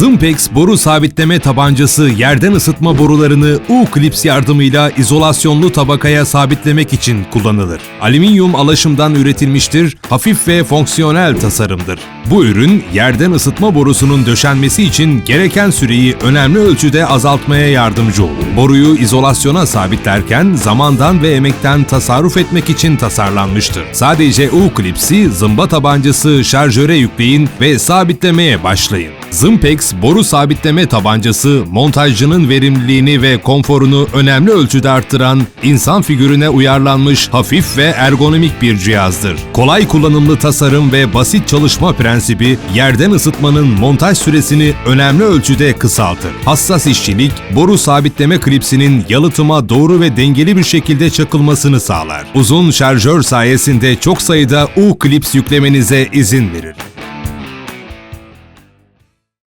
Zımpex boru sabitleme tabancası yerden ısıtma borularını U-Clips yardımıyla izolasyonlu tabakaya sabitlemek için kullanılır. Alüminyum alaşımdan üretilmiştir, hafif ve fonksiyonel tasarımdır. Bu ürün yerden ısıtma borusunun döşenmesi için gereken süreyi önemli ölçüde azaltmaya yardımcı olur. Boruyu izolasyona sabitlerken zamandan ve emekten tasarruf etmek için tasarlanmıştır. Sadece U-Clips'i zımba tabancası şarjöre yükleyin ve sabitlemeye başlayın. Zımpex boru sabitleme tabancası montajcının verimliliğini ve konforunu önemli ölçüde arttıran insan figürüne uyarlanmış hafif ve ergonomik bir cihazdır. Kolay kullanımlı tasarım ve basit çalışma prensibi yerden ısıtmanın montaj süresini önemli ölçüde kısaltır. Hassas işçilik boru sabitleme klipsinin yalıtıma doğru ve dengeli bir şekilde çakılmasını sağlar. Uzun şarjör sayesinde çok sayıda U-Clips yüklemenize izin verir.